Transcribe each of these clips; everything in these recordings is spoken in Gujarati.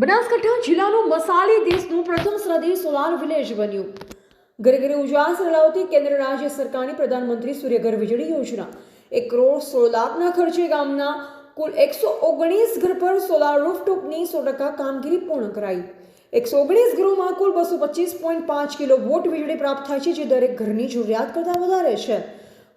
બનાસકાંઠા જિલ્લાનું મસાલી દેશનું પ્રથમ શ્રદ્ધેય સોલાર વિલેજ બન્યું. ઘરે ઘરે ઉજાસ ફેલાવતી કેન્દ્ર રાજ્ય સરકારની પ્રધાનમંત્રી સૂર્યઘર વીજળી યોજના. એક કરોડ સોળ લાખના ખર્ચે ગામના કુલ એકસો ઓગણીસ ઘર પર સોલાર રૂફટોપની સો ટકા કામગીરી પૂર્ણ કરાઈ. એકસો ઓગણીસ ઘરોમાં કુલ બસો પચીસ પોઈન્ટ પાંચ કિલો વોટ વીજળી પ્રાપ્ત થાય છે, જે દરેક ઘરની જરૂરિયાત કરતાં વધારે છે.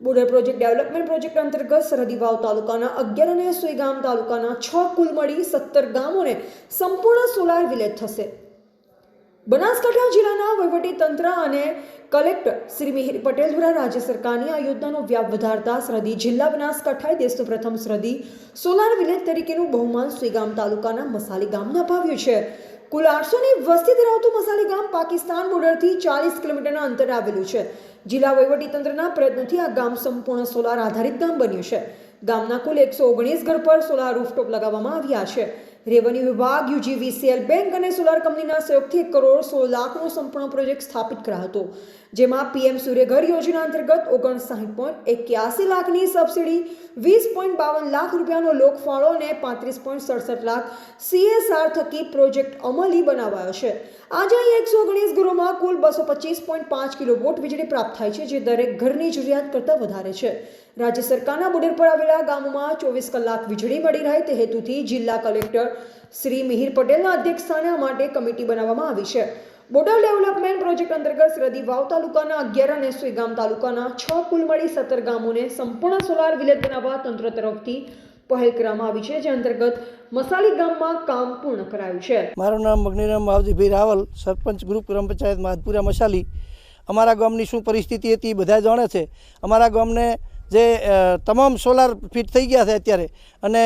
બોર્ડર પ્રોજેક્ટ ડેવલપમેન્ટ પ્રોજેક્ટ અંતર્ગત સરહદી વાવ તાલુકાના અગિયાર અને સુઈગામ તાલુકાના છ કુલ મળી સત્તર ગામોને સંપૂર્ણ સોલાર વિલેજ થશે. બનાસકાંઠા જિલ્લાના તંત્ર અને કલેક્ટર શ્રી મિહિર પટેલ દ્વારા રાજ્ય સરકારની આ યોજનાનો વ્યાપ વધારતા સરહદી જિલ્લા બનાસકાંઠાએ દેશનું પ્રથમ સરહદી સોલાર વિલેજ તરીકેનું બહુમાન સુઈગામ તાલુકાના મસાલી ગામને અપાવ્યું છે. કુલ આઠસોની વસ્તી ધરાવતું મસાલી ગામ પાકિસ્તાન બોર્ડરથી ચાલીસ કિલોમીટરના અંતરે આવેલું છે. જિલ્લા વહીવટીતંત્રના પ્રયત્નથી આ ગામ સંપૂર્ણ સોલાર આધારિત ગામ બન્યું છે. ગામના કુલ એકસો ઓગણીસ ઘર પર સોલાર રૂફટોપ લગાવવામાં આવ્યા છે. રેવન્યુ વિભાગ યુજીવીસીએલ બેંક અને સોલાર કંપનીના સહયોગથી એક કરોડ સોળ લાખનો સંપૂર્ણ પ્રોજેક્ટ સ્થાપિત કરાયો હતો જેમાં પીએમ સૂર્યઘર યોજના અંતર્ગત ઓગણસાઠ પોઈન્ટ એક્યાસી લાખની સબસિડી વીસ પોઈન્ટ બાવન લાખ રૂપિયાનો લોકફાળો અને પાંત્રીસ પોઈન્ટ સડસઠ લાખ સીએસઆર થકી પ્રોજેક્ટ અમલી બનાવાયો છે. આજે અહીં એકસો ઓગણીસ ઘરોમાં કુલ બસો પચીસ પોઈન્ટ પાંચ કિલો વોટ વીજળી પ્રાપ્ત થાય છે, જે દરેક ઘરની જરૂરિયાત કરતાં વધારે છે. રાજ્ય સરકારના બોર્ડર પર આવેલા ગામોમાં ચોવીસ કલાક વીજળી મળી રહે તે હેતુથી જિલ્લા કલેક્ટર શ્રી મિહિર પટેલના અધ્યક્ષસ્થાને માટે કમિટી બનાવવામાં આવી છે. બોર્ડર ડેવલપમેન્ટ પ્રોજેક્ટ અંતર્ગત સરહદી વાવ તાલુકાના અગિયાર અને સુઈગામ તાલુકાના છ કુલ મળી સત્તર ગામોને સંપૂર્ણ સોલાર વિલેજ બનાવવા તંત્ર તરફથી પહેલ કરવામાં આવી છે, જે અંતર્ગત મસાલી ગામમાં કામ પૂર્ણ કરાયું છે. મારું નામ મગનીરામ માવજીભાઈ રાવલ, સરપંચ ગ્રુપ ગ્રામ પંચાયત માધપુરા મસાલી. અમારા ગામની શું પરિસ્થિતિ હતી બધા જાણે છે. અમારા ગામને જે તમામ સોલાર ફિટ થઈ ગયા છે અત્યારે. અને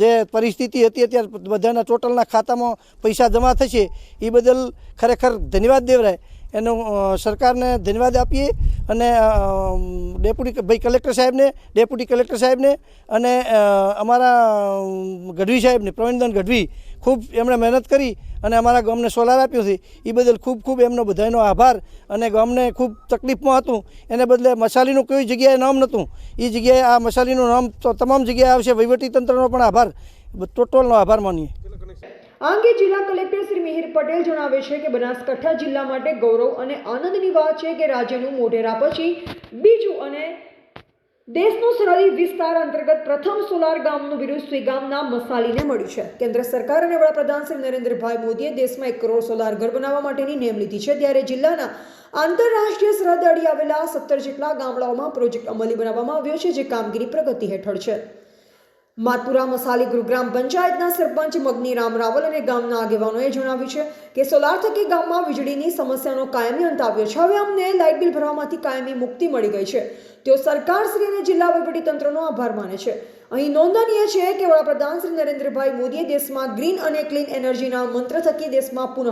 જે પરિસ્થિતિ હતી અત્યારે બધાના ટોટલના ખાતામાં પૈસા જમા થશે એ બદલ ખરેખર ધન્યવાદ દેવરાય. એનો સરકારને ધન્યવાદ આપીએ અને ડેપ્યુટી ભાઈ કલેક્ટર સાહેબને, ડેપ્યુટી કલેક્ટર સાહેબને અને અમારા ગઢવી સાહેબને, પ્રવીણદાન ગઢવી ખૂબ એમણે મહેનત કરી અને અમારા ગામને સોલાર આપ્યો છે. એ બદલ ખૂબ ખૂબ એમનો બધાનો આભાર અને ગામને ખૂબ તકલીફમાં હતું. એને બદલે મસાલીનું કોઈ જગ્યાએ નામ નહોતું. એ જગ્યાએ આ મસાલીનું નામ તો તમામ જગ્યાએ આવશે. વહીવટીતંત્રનો પણ આભાર. ટોટલનો આભાર માનીએ. આ અંગે જિલ્લા કલેક્ટર શ્રી મિહિર પટેલ જણાવે છે કે બનાસકાંઠા જિલ્લા માટે ગૌરવ અને આનંદની વાત છે કે રાજ્યનું મોઢેરા પછી બીજું અને દેશનો સરહદી વિસ્તાર અંતર્ગત પ્રથમ સોલાર ગામનું બિરુદ ગામના મસાલીને મળ્યું છે. કેન્દ્ર સરકાર અને વડાપ્રધાન શ્રી નરેન્દ્રભાઈ મોદીએ દેશમાં એક કરોડ સોલાર ઘર બનાવવા માટેની નેમ લીધી છે. ત્યારે જિલ્લાના આંતરરાષ્ટ્રીય સરહદ અડી આવેલા સત્તર જેટલા ગામડાઓમાં પ્રોજેક્ટ અમલી બનાવવામાં આવ્યો છે, જે કામગીરી પ્રગતિ હેઠળ છે. માતપુરા મસાલી ગુરુગ્રામ પંચાયતના સરપંચ મગની રામ રાવલ અને ગામના આગેવાનોએ જણાવ્યું છે કે સોલાર થકી ગામમાં વીજળીની સમસ્યાનો કાયમી અંત આવ્યો છે. હવે અમને લાઇટ બિલ ભરવામાંથી કાયમી મુક્તિ મળી ગઈ છે. તેઓ સરકાર શ્રી અને જિલ્લા વહીવટીતંત્રનો આભાર માને છે. અહીં નોંધનીય છે કે વડાપ્રધાન શ્રી નરેન્દ્રભાઈ મોદીએ દેશમાં ગ્રીન અને ક્લીન એનર્જીના મંત્ર થકી દેશમાં પુનઃ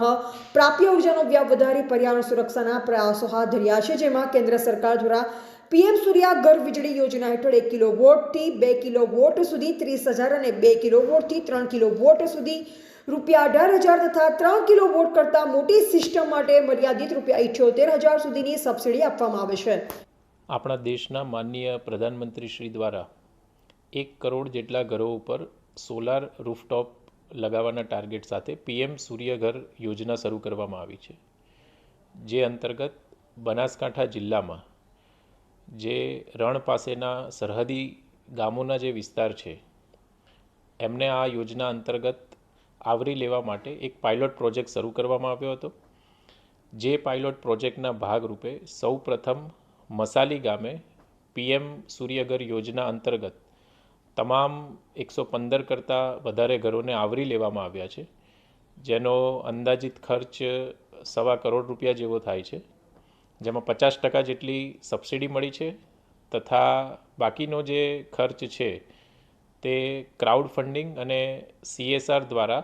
પ્રાપ્ય ઉર્જાનો વ્યાપ વધારી, પર્યાવરણ સુરક્ષાના પ્રયાસો હાથ ધર્યા છે, જેમાં કેન્દ્ર સરકાર દ્વારા પીએમ સૂર્યા ઘર વીજળી યોજના હેઠળ એક કિલો વોટથી બે કિલો વોટ સુધી ત્રીસ હજાર અને બે કિલો વોટથી ત્રણ કિલો વોટ સુધી રૂપિયા અઢાર હજાર તથા ત્રણ કિલો વોટ કરતાં મોટી સિસ્ટમ માટે મર્યાદિત રૂપિયા ઇઠ્યોતેર હજાર સુધીની સબસિડી આપવામાં આવે છે. આપણા દેશના માનનીય પ્રધાનમંત્રી શ્રી દ્વારા એક કરોડ જેટલા ઘરો ઉપર સોલાર રૂફટોપ લગાવવાના ટાર્ગેટ સાથે પીએમ સૂર્યઘર યોજના શરૂ કરવામાં આવી છે. જે અંતર્ગત બનાસકાંઠા જિલ્લામાં જે રણ પાસેના સરહદી ગામોના જે વિસ્તાર છે, એમને આ યોજના અંતર્ગત આવરી લેવા માટે એક પાયલોટ પ્રોજેક્ટ શરૂ કરવામાં આવ્યો હતો. જે પાયલોટ પ્રોજેક્ટના ભાગરૂપે સૌ પ્રથમ મસાલી ગામે પીએમ સૂર્યઘર યોજના અંતર્ગત તમામ એકસો પંદર કરતાં વધારે ઘરોને આવરી લેવામાં આવ્યા છે, જેનો અંદાજિત ખર્ચ સવા કરોડ રૂપિયા જેવો થાય છે. જેમાં પચાસ ટકા જેટલી સબસિડી મળી છે તથા બાકીનો જે ખર્ચ છે તે ક્રાઉડ ફંડિંગ અને સીએસઆર દ્વારા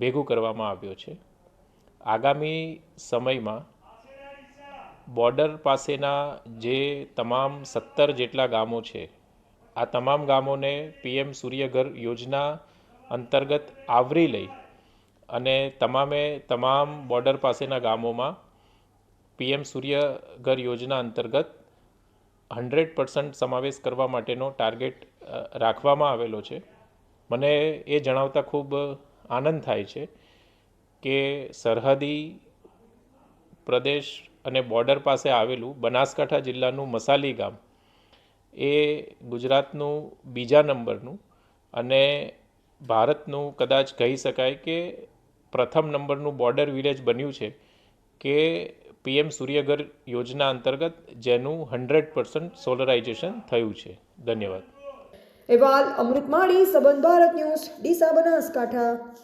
ભેગું કરવામાં આવ્યો છે. આગામી સમયમાં બોર્ડર પાસેના જે તમામ સત્તર જેટલા ગામો છે, આ તમામ ગામોને પીએમ સૂર્યઘર યોજના અંતર્ગત આવરી લઈ અને તમામે તમામ બોર્ડર પાસેના ગામોમાં પીએમ સૂર્યઘર યોજના અંતર્ગત હંડ્રેડ પર્સન્ટ સમાવેશ કરવા માટેનો ટાર્ગેટ રાખવામાં આવેલો છે. મને એ જણાવતા ખૂબ આનંદ થાય છે કે સરહદી પ્રદેશ અને બોર્ડર પાસે આવેલું બનાસકાંઠા જિલ્લાનું મસાલી ગામ એ ગુજરાતનું બીજા નંબરનું અને ભારતનું કદાચ કહી શકાય કે પ્રથમ નંબરનું બોર્ડર વિલેજ બન્યું છે કે પીએમ સૂર્યઘર યોજના અંતર્ગત જેનું હંડ્રેડ પર્સન્ટ સોલરાઇઝેશન થયું છે. ધન્યવાદ. અહેવાલ, અમૃત માળી, સંબંધ ભારત ન્યૂઝ, ડીસા બનાસકાંઠા.